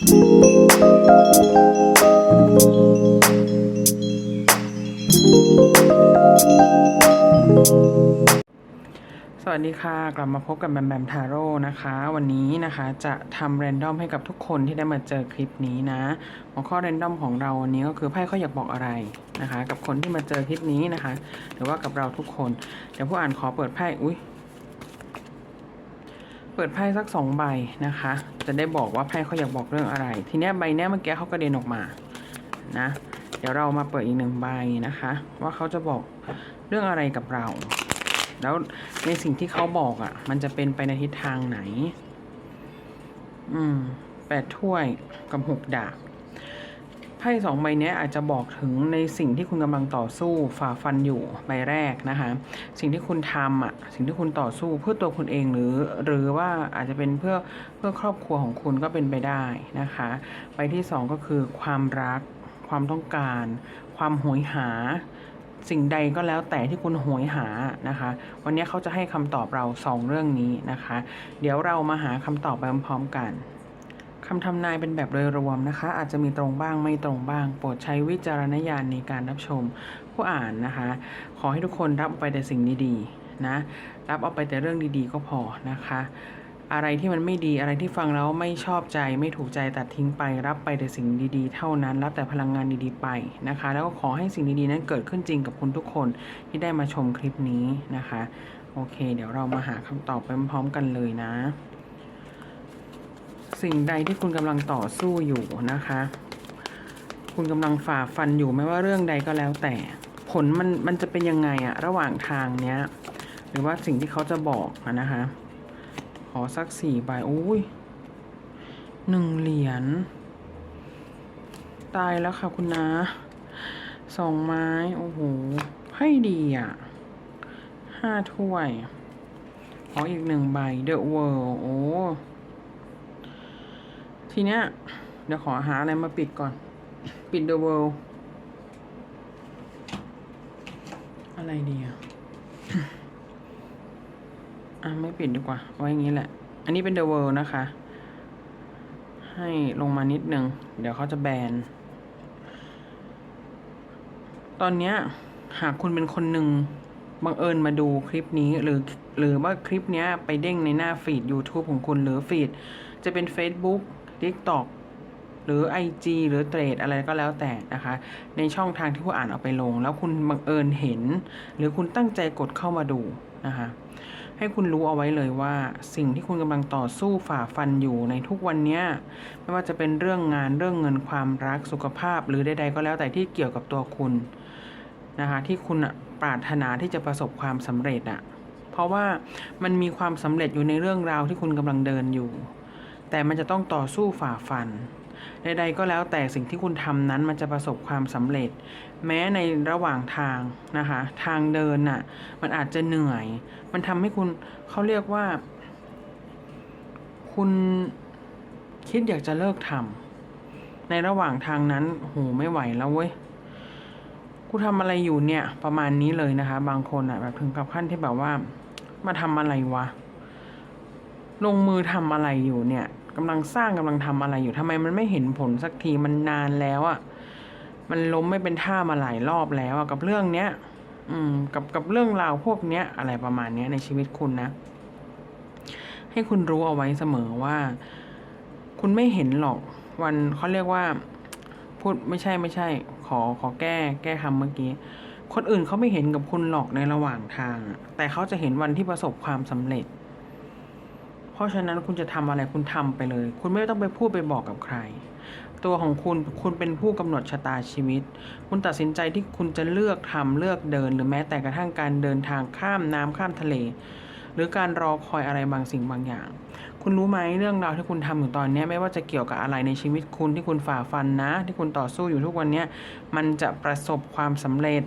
สวัสดีค่ะ กลับมาพบกับแบมแบมทาโร่นะคะ วันนี้นะคะจะทำแรนดอมให้กับทุกคนที่ได้มาเจอคลิปนี้นะ หัวข้อแรนดอมของเราวันนี้ก็คือไพ่เขาอยากบอกอะไรนะคะ กับคนที่มาเจอคลิปนี้นะคะ หรือว่ากับเราทุกคน เดี๋ยวผู้อ่านขอเปิดไพ่อุ้ย ปิดไพ่สักสองใบนะคะ จะได้บอกว่าไพ่เขาอยากบอกเรื่องอะไร ทีเนี้ยใบเนี้ยเมื่อกี้เขากระเด็นออกมานะ เดี๋ยวเรามาเปิดอีกหนึ่งใบนะคะ ว่าเขาจะบอกเรื่องอะไรกับเรา แล้วในสิ่งที่เขาบอกอะ่ะ มันจะเป็นไปในทิศทางไหน อืมแปดถ้วยกับหกดาบ ไพ่สองใบนี้อาจจะบอกถึงในสิ่งที่คุณกำลังต่อสู้ฝ่าฟันอยู่ใบแรกนะคะ สิ่งที่คุณทำอะสิ่งที่คุณต่อสู้เพื่อตัวคุณเองหรือ หรือว่าอาจจะเป็นเพื่อเพื่อครอบครัวของคุณก็เป็นไปได้นะคะใบที่สองก็คือความรัก ความต้องการ ความโหยหาสิ่งใดก็แล้วแต่ที่คุณโหยหานะคะ วันนี้เขาจะให้คำตอบเราสองเรื่องนี้นะคะ เดี๋ยวเรามาหาคำตอบไปพร้อมๆกัน คำทำนายเป็นแบบโดยรวมนะคะ อาจจะมีตรงบ้างไม่ตรงบ้าง โปรดใช้วิจารณญาณในการรับชมผู้อ่านนะคะ ขอให้ทุกคนรับไปแต่สิ่งดีๆนะรับเอาไปแต่เรื่องดีๆ ก็พอนะคะ อะไรที่มันไม่ดีอะไรที่ฟังแล้วไม่ชอบใจไม่ถูกใจตัดทิ้งไป รับไปแต่สิ่งดีๆ เท่านั้น รับแต่พลังงานดีๆไปนะคะ แล้วก็ขอให้สิ่งดีๆนั้นเกิดขึ้นจริงกับคุณทุกคนที่ได้มาชมคลิปนี้นะคะ โอเค เดี๋ยวเรามาหาคำตอบไปพร้อมกันเลยนะ สิ่งใดที่คุณกำลังต่อสู้อยู่นะคะ คุณกำลังฝ่าฟันอยู่ไม่ว่าเรื่องใดก็แล้วแต่ ผลมันมันจะเป็นยังไงอะระหว่างทางเนี้ย หรือว่าสิ่งที่เขาจะบอกอะนะคะ ขอสักสี่ใบอุ้ยหนึ่งเหรียญตายแล้วค่ะคุณนะสองไม้ โอ้โหให้ดีอะห้าถ้วย ขออีกหนึ่งใบ The World โอ้ ทีเนี้ยเดี๋ยวขอหาอะไรมาปิดก่อน ปิด The World อะไรดีอะอะไม่ปิดดีกว่าไว้อย่างนี้แหละ อันนี้เป็น The World นะคะ ให้ลงมานิดนึง เดี๋ยวเขาจะแบน ตอนเนี้ยหากคุณเป็นคนหนึ่งบังเอิญมาดูคลิปนี้หรือหรือว่าคลิปเนี้ยไปเด้งในหน้าฟีด YouTube ของคุณหรือฟีด จะเป็น Facebook TikTok หรือ IG หรือเทรดอะไรก็แล้วแต่นะคะ ในช่องทางที่ผู้อ่านเอาไปลง แล้วคุณบังเอิญเห็น หรือคุณตั้งใจกดเข้ามาดูนะคะให้คุณรู้เอาไว้เลยว่าสิ่งที่คุณกำลังต่อสู้ฝ่าฟันอยู่ในทุกวันนี้ไม่ว่าจะเป็นเรื่องงานเรื่องเงินความรักสุขภาพ หรือใดๆก็แล้วแต่ที่เกี่ยวกับตัวคุณนะคะที่คุณปรารถนาที่จะประสบความสำเร็จอะเพราะว่ามันมีความสำเร็จอยู่ในเรื่องราวที่คุณกำลังเดินอยู่ แต่มันจะต้องต่อสู้ฝ่าฟัน ใดๆก็แล้วแต่สิ่งที่คุณทำนั้นมันจะประสบความสำเร็จ แม้ในระหว่างทางนะคะ ทางเดินน่ะ มันอาจจะเหนื่อย มันทำให้คุณเขาเรียกว่า คุณคิดอยากจะเลิกทำในระหว่างทางนั้นโหไม่ไหวแล้วเว้ยกูทำอะไรอยู่เนี่ยประมาณนี้เลยนะคะ บางคนอะแบบถึงกับขั้นที่แบบว่า มาทำอะไรวะ ลงมือทำอะไรอยู่เนี่ย กำลังสร้างกำลังทำอะไรอยู่ทำไมมันไม่เห็นผลสักทีมันนานแล้วอะ่ะมันล้มไม่เป็นท่ามาหลายรอบแล้วอะกับเรื่องเนี้ย อืม กับกับเรื่องราวพวกเนี้ยอะไรประมาณเนี้ยในชีวิตคุณนะ ให้คุณรู้เอาไว้เสมอว่า คุณไม่เห็นหรอกวันเขาเรียกว่า พูดไม่ใช่ไม่ใช่ ขอขอแก้ แก้คำเมื่อกี้คนอื่นเขาไม่เห็นกับคุณหรอกในระหว่างทาง แต่เขาจะเห็นวันที่ประสบความสำเร็จ ราะฉะนั้นคุณจะทำอะไรคุณทำไปเลย คุณไม่ต้องไปพูดไปบอกกับใคร ตัวของคุณคุณเป็นผู้กำหนดชะตาชีวิต คุณตัดสินใจที่คุณจะเลือกทำเลือกเดิน หรือแม้แต่กระทั่งการเดินทางข้ามน้ำข้ามทะเล หรือการรอคอยอะไรบางสิ่งบางอย่าง คุณรู้ไหมเรื่องราวที่คุณทำอยู่ตอนนี้ไม่ว่าจะเกี่ยวกับอะไรในชีวิตคุณที่คุณฝ่าฟันนะ ที่คุณต่อสู้อยู่ทุกวันนี้มันจะประสบความสำเร็จ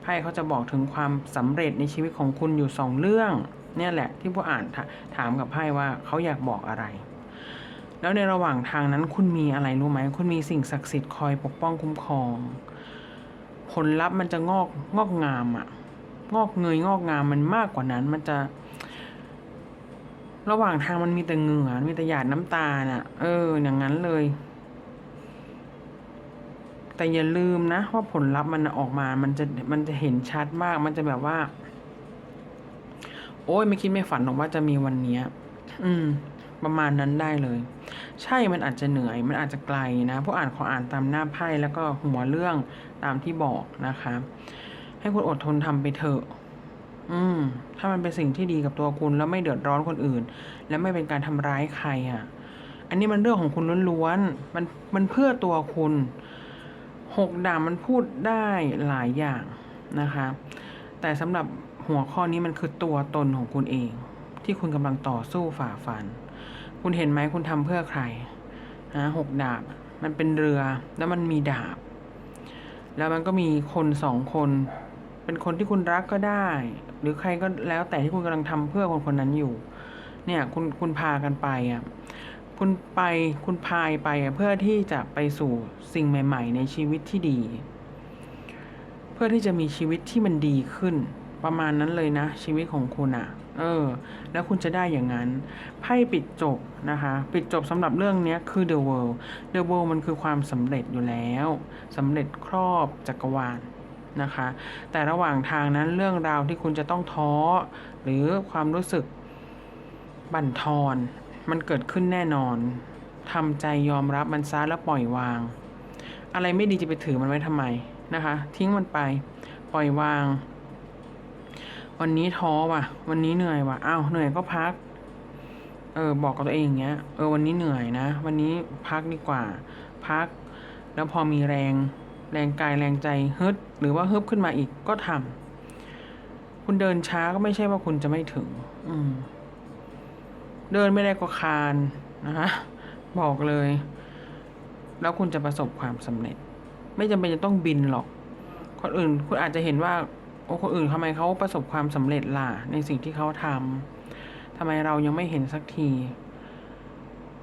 ไพ่เขาจะบอกถึงความสำเร็จในชีวิตของคุณอยู่สองเรื่อง เนี่ยแหละที่ผู้อ่านถามกับไพ่ว่าเขาอยากบอกอะไร แล้วในระหว่างทางนั้นคุณมีอะไรรู้ไหม คุณมีสิ่งศักดิ์สิทธิ์คอยปกป้องคุ้มครอง ผลลัพธ์มันจะงอกงอกงามอะงอกเงยงอกงามมันมากกว่านั้นมันจะ ระหว่างทางมันมีแต่เหงื่อมีแต่หยาดน้ำตาน่ะ เออ อย่างนั้นเลย แต่อย่าลืมนะว่าผลลัพธ์มันออกมา มันจะมันจะเห็นชัดมาก มันจะแบบว่า โอ้ยไม่คิดไม่ฝันหรอกว่าจะมีวันเนี้ย อืม ประมาณนั้นได้เลย ใช่มันอาจจะเหนื่อย มันอาจจะไกลนะเพราะอ่านขออ่านตามหน้าไพ่แล้วก็หัวเรื่องตามที่บอกนะคะ ให้คุณอดทนทำไปเถอะ อืม ถ้ามันเป็นสิ่งที่ดีกับตัวคุณแล้วไม่เดือดร้อนคนอื่น และไม่เป็นการทำร้ายใครอะ อันนี้มันเรื่องของคุณล้วนๆมันมันเพื่อตัวคุณหกดาบมันพูดได้หลายอย่างนะคะ แต่สำหรับ หัวข้อนี้มันคือตัวตนของคุณเอง ที่คุณกำลังต่อสู้ฝ่าฟัน คุณเห็นไหมคุณทำเพื่อใครฮะหกดาบ มันเป็นเรือแล้วมันมีดาบ แล้วมันก็มีคนสองคน เป็นคนที่คุณรักก็ได้ หรือใครก็แล้วแต่ที่คุณกำลังทำเพื่อคนคนนั้นอยู่ เนี่ยคุณคุณพากันไปอะคุณไปคุณพายไปเพื่อที่จะไปสู่สิ่งใหม่ ๆ ในชีวิตที่ดี เพื่อที่จะมีชีวิตที่มันดีขึ้น ประมาณนั้นเลยนะ ชีวิตของคุณอะเออ แล้วคุณจะได้อย่างนั้น ไพ่ปิดจบนะคะ ปิดจบสำหรับเรื่องนี้คือ The World The World มันคือความสำเร็จอยู่แล้วสำเร็จครอบจักรวาลนะคะ แต่ระหว่างทางนั้นเรื่องราวที่คุณจะต้องท้อ หรือความรู้สึกบั่นทอน มันเกิดขึ้นแน่นอนทำใจยอมรับมันซะแล้วปล่อยวาง อะไรไม่ดีจะไปถือมันไว้ทำไมนะคะ ทิ้งมันไป ปล่อยวาง วันนี้ท้อว่ะ วันนี้เหนื่อยว่ะอ้าวเหนื่อยก็พัก เออ บอกกับตัวเองอย่างเงี้ย เออวันนี้เหนื่อยนะ วันนี้พักดีกว่า พัก แล้วพอมีแรง แรงกายแรงใจฮึด หรือว่าฮึบขึ้นมาอีกก็ทำคุณเดินช้าก็ไม่ใช่ว่าคุณจะไม่ถึง อืม เดินไม่ได้ก็คานนะคะบอกเลย แล้วคุณจะประสบความสำเร็จ ไม่จำเป็นจะต้องบินหรอกคนอื่น คุณอาจจะเห็นว่า คนอื่นทำไมเขาประสบความสำเร็จล่ะ ในสิ่งที่เขาทำทำไมเรายังไม่เห็นสักที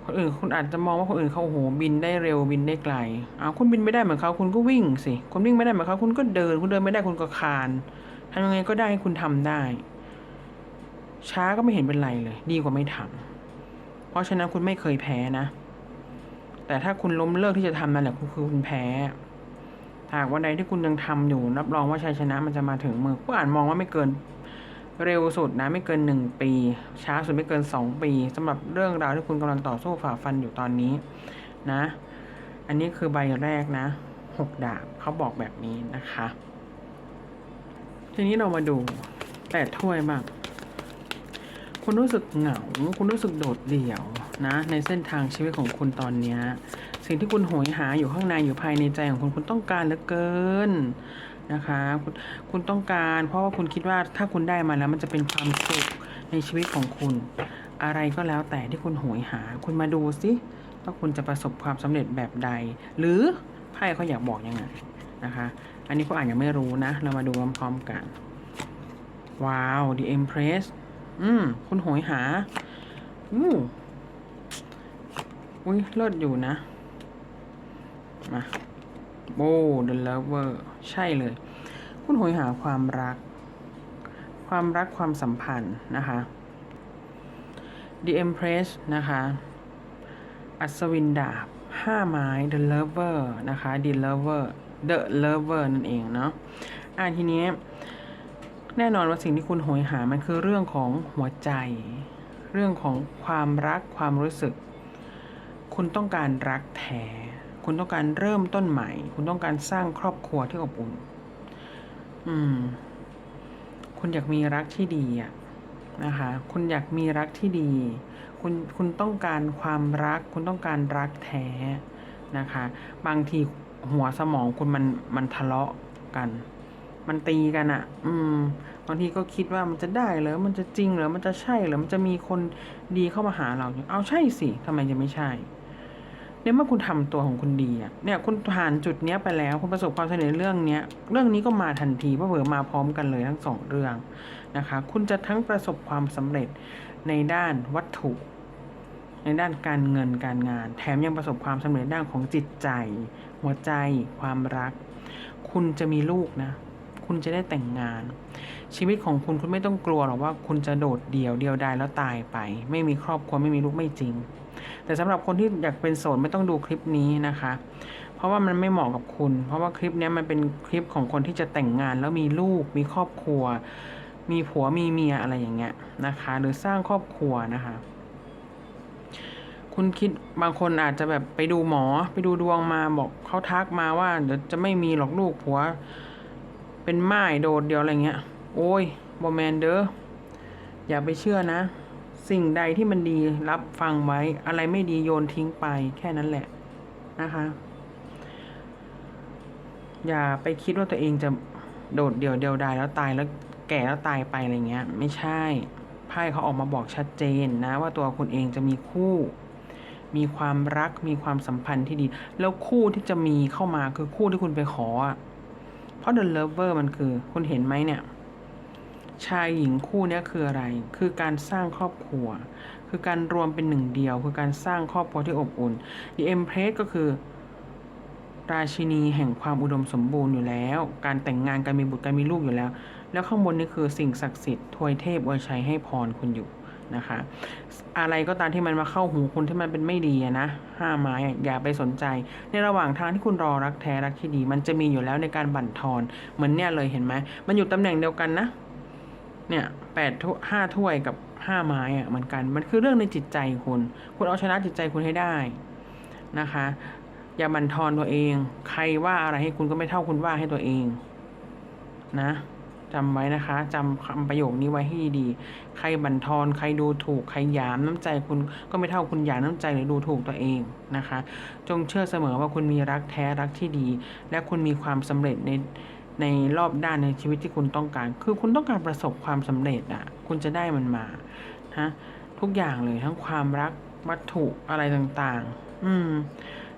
คนอื่นคุณอาจจะมองว่าคนอื่นเขาโอ้โหบินได้เร็วบินได้ไกลอ้าวคุณบินไม่ได้เหมือนเขาคุณก็วิ่งสิคุณวิ่งไม่ได้เหมือนเขาคุณก็เดิน คุณเดินไม่ได้คุณก็คานทำยังไงก็ได้ให้คุณทำได้ ช้าก็ไม่เห็นเป็นไรเลย ดีกว่าไม่ทำเพราะฉะนั้นคุณไม่เคยแพ้นะ แต่ถ้าคุณล้มเลิกที่จะทำนั่นแหละคุณคือคุณแพ้ หากวันใดที่คุณยังทำอยู่ รับรองว่าชัยชนะมันจะมาถึงมือผู้อ่านมองว่าไม่เกินเร็วสุดนะไม่เกินหนึ่งปี ช้าสุดไม่เกินสองปีสำหรับเรื่องราวที่คุณกำลังต่อสู้ฝ่าฟันอยู่ตอนนี้นะ อันนี้คือใบแรกนะหกดาบเขาบอกแบบนี้นะคะ ทีนี้เรามาดูแปดถ้วยบ้างคุณรู้สึกเหงา คุณรู้สึกโดดเดี่ยวนะ ในเส้นทางชีวิตของคุณตอนนี้ สิ่งที่คุณโหยหาอยู่ข้างในอยู่ภายในใจของคุณคุณต้องการเหลือเกินนะคะคุณคุณต้องการเพราะว่าคุณคิดว่าถ้าคุณได้มาแล้วมันจะเป็นความสุขในชีวิตของคุณ อะไรก็แล้วแต่ที่คุณโหยหา คุณมาดูสิว่าคุณจะประสบความสำเร็จแบบใด หรือไพ่เขาอยากบอกยังไงนะคะ อันนี้ก็อ่านยังไม่รู้นะ เรามาดูพร้อมๆกัน ว้าว The Empress อืม คุณโหยหา อู้อุ้ยเลิศอยู่นะ มาโบ The Lover ใช่เลย คุณโหยหาความรัก ความรักความสัมพันธ์นะคะ The Empress นะคะ อัศวินดาบห้าไม้ The Lover นะคะ The Lover The Lover นั่นเองเนาะอ่าทีนี้ แน่นอนว่าสิ่งที่คุณโหยหา มันคือเรื่องของหัวใจ เรื่องของความรักความรู้สึก คุณต้องการรักแท้ คุณต้องการเริ่มต้นใหม่ คุณต้องการสร้างครอบครัวที่อบอุ่น อืม คุณอยากมีรักที่ดีอะนะคะ คุณอยากมีรักที่ดี คุณ คุณต้องการความรัก คุณต้องการรักแท้นะคะ บางทีหัวสมองคุณมัน มันทะเลาะกัน มันตีกันอะอืม บางทีก็คิดว่ามันจะได้เหรอ มันจะจริงเหรอ มันจะใช่เหรอ มันจะมีคนดีเข้ามาหาเราเนี่ยเอาใช่สิทำไมจะไม่ใช่ เนี่ยเมื่อคุณทำตัวของคุณดีอะเนี่ยคุณผ่านจุดเนี้ยไปแล้วคุณประสบความสำเร็จเรื่องเนี้ยเรื่องนี้ก็มาทันทีเพราะเผลอมาพร้อมกันเลยทั้งสองเรื่องนะคะ คุณจะทั้งประสบความสำเร็จในด้านวัตถุ ในด้านการเงินการงาน แถมยังประสบความสำเร็จด้านของจิตใจ หัวใจ ความรัก คุณจะมีลูกนะคุณคุณจะได้แต่งงาน ชีวิตของคุณคุณไม่ต้องกลัวหรอกว่าคุณจะโดดเดี่ยวเดียวดายแล้วตายไป ไม่มีครอบครัวไม่มีลูกไม่จริง แต่สำหรับคนที่อยากเป็นโสดไม่ต้องดูคลิปนี้นะคะ เพราะว่ามันไม่เหมาะกับคุณ เพราะว่าคลิปนี้มันเป็นคลิปของคนที่จะแต่งงานแล้วมีลูก มีครอบครัว มีผัวมีเมียอะไรอย่างเงี้ยนะคะ หรือสร้างครอบครัวนะคะคุณคิดบางคนอาจจะแบบไปดูหมอไปดูดวงมาบอกเขาทักมาว่าเดี๋ยวจะไม่มีหรอกลูกผัว เป็นไม้โดดเดียวอะไรเงี้ย โอ้ยบอแมนเด้ออย่าไปเชื่อนะ สิ่งใดที่มันดีรับฟังไว้ อะไรไม่ดีโยนทิ้งไปแค่นั้นแหละนะคะ อย่าไปคิดว่าตัวเองจะโดดเดี่ยวเดียวดายแล้วตายแล้วแก่แล้วตายไปอะไรเงี้ย ไม่ใช่ไพ่เขาออกมาบอกชัดเจนนะ ว่าตัวคุณเองจะมีคู่ มีความรักมีความสัมพันธ์ที่ดี แล้วคู่ที่จะมีเข้ามาคือคู่ที่คุณไปขอเพราะ The Lover มันคือ คุณเห็นไหมเนี่ย ชายหญิงคู่นี้คืออะไร คือการสร้างครอบครัว คือการรวมเป็นหนึ่งเดียว คือการสร้างครอบครัวที่อบอุ่น The Empress ก็คือ ราชินีแห่งความอุดมสมบูรณ์อยู่แล้ว การแต่งงานการมีบุตรการมีลูกอยู่แล้ว แล้วข้างบนนี่คือสิ่งศักดิ์สิทธิ์ทวยเทพอวยชัยให้พรคุณอยู่นะคะ อะไรก็ตามที่มันมาเข้าหูคุณที่มันเป็นไม่ดีนะห้าไม้อะอย่าไปสนใจ ในระหว่างทางที่คุณรอรักแท้รักที่ดี มันจะมีอยู่แล้วในการบั่นทอนเหมือนเนี่ยเลยเห็นไหมมันอยู่ตำแหน่งเดียวกันนะ เนี่ยแปดถ้วยห้าถ้วยกับห้าไม้อะเหมือนกัน มันคือเรื่องในจิตใจคุณ คุณเอาชนะจิตใจคุณให้ได้นะคะ อย่าบั่นทอนตัวเอง ใครว่าอะไรให้คุณก็ไม่เท่าคุณว่าให้ตัวเอง นะจำไว้นะคะจำคำประโยคนี้ไว้ให้ดีๆใครบั่นทอนใครดูถูก ใครหยามน้ำใจคุณก็ไม่เท่าคุณหยามน้ำใจหรือดูถูกตัวเองนะคะ จงเชื่อเสมอว่าคุณมีรักแท้รักที่ดี และคุณมีความสำเร็จใน ในรอบด้านในชีวิตที่คุณต้องการ คือคุณต้องการประสบความสำเร็จอะ คุณจะได้มันมาฮะทุกอย่างเลยทั้งความรักวัตถุอะไรต่างๆ อืม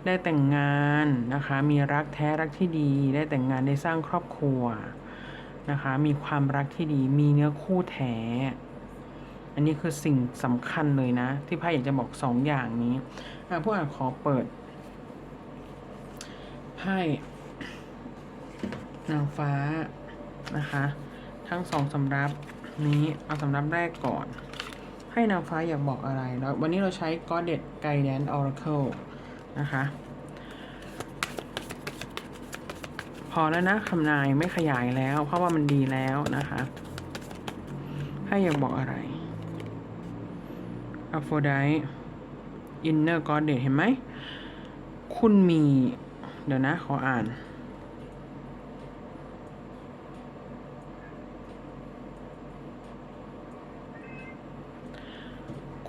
ได้แต่งงานนะคะ มีรักแท้รักที่ดี ได้แต่งงานได้สร้างครอบครัวนะคะ มีความรักที่ดี มีเนื้อคู่แท้ อันนี้คือสิ่งสำคัญเลยนะ ที่ไพ่อยากจะบอกสองอย่างนี้อะพวกอ่านขอเปิดไพ่ นางฟ้านะคะ ทั้งสองสำรับนี้เอาสำรับแรกก่อน ให้นางฟ้าอยากบอกอะไรแล้ววันนี้เราใช้ Goddess Guidance Oracle นะคะ พอแล้วนะคำนายไม่ขยายแล้ว เพราะว่ามันดีแล้วนะคะ ให้อยากบอกอะไร Aphrodite Inner Goddess เห็นไหม คุณมี เดี๋ยวนะ ขออ่าน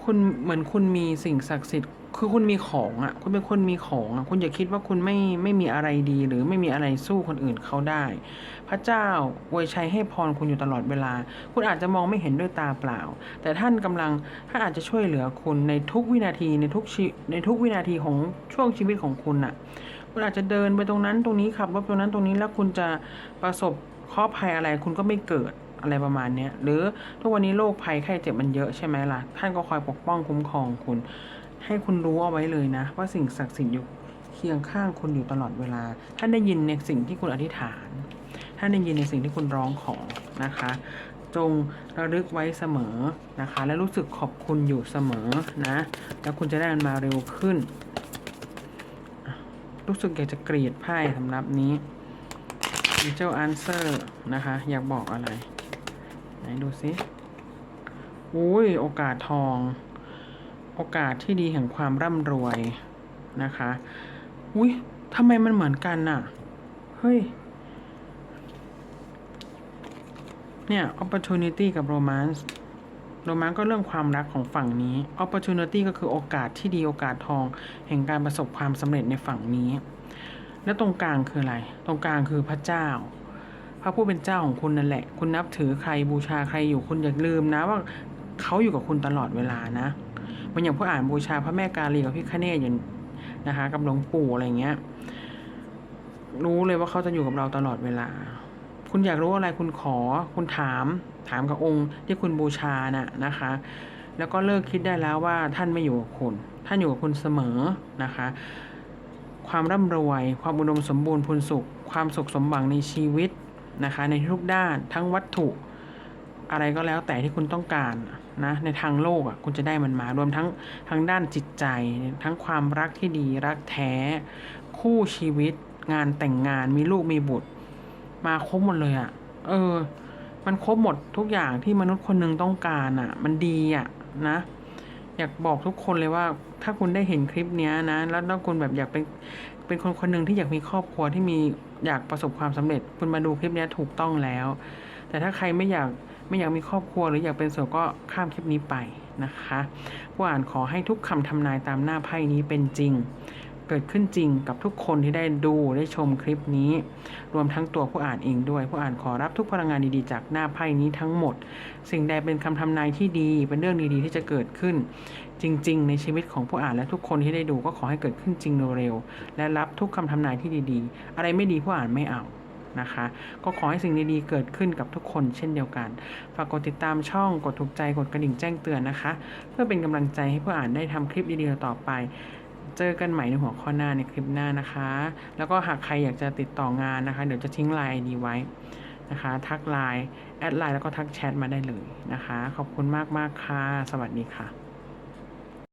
คุณเหมือนคุณมีสิ่งศักดิ์สิทธิ์ คือคุณมีของอะ คุณเป็นคนมีของอะ คุณอย่าคิดว่าคุณไม่ไม่มีอะไรดี หรือไม่มีอะไรสู้คนอื่นเขาได้ พระเจ้าอวยชัยให้พรคุณอยู่ตลอดเวลา คุณอาจจะมองไม่เห็นด้วยตาเปล่า แต่ท่านกำลังท่านอาจจะช่วยเหลือคุณในทุกวินาทีในทุกชีในทุกวินาทีของช่วงชีวิตของคุณอะ คุณอาจจะเดินไปตรงนั้นตรงนี้ขับรถตรงนั้นตรงนี้แล้วคุณจะประสบเคราะห์ภัยอะไรคุณก็ไม่เกิด อะไรประมาณเนี้ยหรือทุกวันนี้โรคภัยไข้เจ็บมันเยอะใช่ไหมล่ะ ท่านก็คอยปกป้องคุ้มครองคุณ ให้คุณรู้เอาไว้เลยนะ ว่าสิ่งศักดิ์สิทธิ์อยู่เคียงข้างคุณอยู่ตลอดเวลา ท่านได้ยินในสิ่งที่คุณอธิษฐาน ท่านได้ยินในสิ่งที่คุณร้องขอนะคะ จงระลึกไว้เสมอนะคะ และรู้สึกขอบคุณอยู่เสมอนะ แล้วคุณจะได้มันมาเร็วขึ้น รู้สึกอยากจะกรีดไพ่สำหรับนี้ Angel Answer นะคะ อยากบอกอะไร ไหนดูซิอุ้ยโอกาสทอง โอกาสที่ดีแห่งความร่ำรวยนะคะอุ้ยทำไมมันเหมือนกันน่ะ เฮ้ย เนี่ย opportunity กับ romance romance ก็เรื่องความรักของฝั่งนี้ opportunity ก็คือโอกาสที่ดีโอกาสทอง แห่งการประสบความสำเร็จในฝั่งนี้ แล้วตรงกลางคืออะไร ตรงกลางคือพระเจ้า พระผู้เป็นเจ้าของคุณนั่นแหละ คุณนับถือใครบูชาใครอยู่คุณอย่าลืมนะว่าเขาอยู่กับคุณตลอดเวลานะมันอย่างพวกอ่านบูชาพระแม่กาลีกับพี่คเนศอยู่นะคะกับหลวงปู่อะไรเงี้ย รู้เลยว่าเขาจะอยู่กับเราตลอดเวลา คุณอยากรู้อะไรคุณขอ คุณถาม ถามกับองค์ที่คุณบูชาน่ะนะคะ แล้วก็เลิกคิดได้แล้วว่าท่านไม่อยู่กับคุณ ท่านอยู่กับคุณเสมอนะคะ ความร่ำรวย ความอุดมสมบูรณ์พูนสุข ความสุขสมหวังในชีวิต นะคะ ในทุกด้านทั้งวัตถุ อะไรก็แล้วแต่ที่คุณต้องการนะในทางโลกอะคุณจะได้มันมารวมทั้งทั้งด้านจิตใจ ทั้งความรักที่ดีรักแท้ คู่ชีวิต งานแต่งงานมีลูกมีบุตร มาครบหมดเลยอะเออ มันครบหมดทุกอย่างที่มนุษย์คนหนึ่งต้องการอะ มันดีอะนะ อยากบอกทุกคนเลยว่าถ้าคุณได้เห็นคลิปนี้นะ แล้วแล้วคุณแบบอยากเป็นเป็นคนคนหนึ่งที่อยากมีครอบครัวที่มี อยากประสบความสำเร็จ คุณมาดูคลิปนี้ถูกต้องแล้ว แต่ถ้าใครไม่อยากไม่อยากมีครอบครัวหรืออยากเป็นโสดก็ข้ามคลิปนี้ไปนะคะผู้อ่านขอให้ทุกคำทำนายตามหน้าไพ่นี้เป็นจริง เกิดขึ้นจริงกับทุกคนที่ได้ดูได้ชมคลิปนี้ รวมทั้งตัวผู้อ่านเองด้วย ผู้อ่านขอรับทุกพลังงานดีๆจากหน้าไพ่นี้ทั้งหมด สิ่งใดเป็นคำทำนายที่ดีเป็นเรื่องดีๆที่จะเกิดขึ้น จริง ๆ ในชีวิตของผู้อ่านและทุกคนที่ได้ดูก็ขอให้เกิดขึ้นจริงเร็วๆและรับทุกคำทำนายที่ดีๆ อะไรไม่ดีผู้อ่านไม่เอานะคะ ก็ขอให้สิ่งดีๆเกิดขึ้นกับทุกคนเช่นเดียวกัน ฝากกดติดตามช่องกดถูกใจกดกระดิ่งแจ้งเตือนนะคะ เพื่อเป็นกำลังใจให้ผู้อ่านได้ทำคลิปดีๆต่อไป เจอกันใหม่ในหัวข้อหน้าในคลิปหน้านะคะ แล้วก็หากใครอยากจะติดต่องานนะคะ เดี๋ยวจะทิ้งไลน์ดีไว้นะคะ ทักไลน์แอดไลน์แล้วก็ทักแชทมาได้เลยนะคะ ขอบคุณมากๆค่ะ สวัสดีค่ะ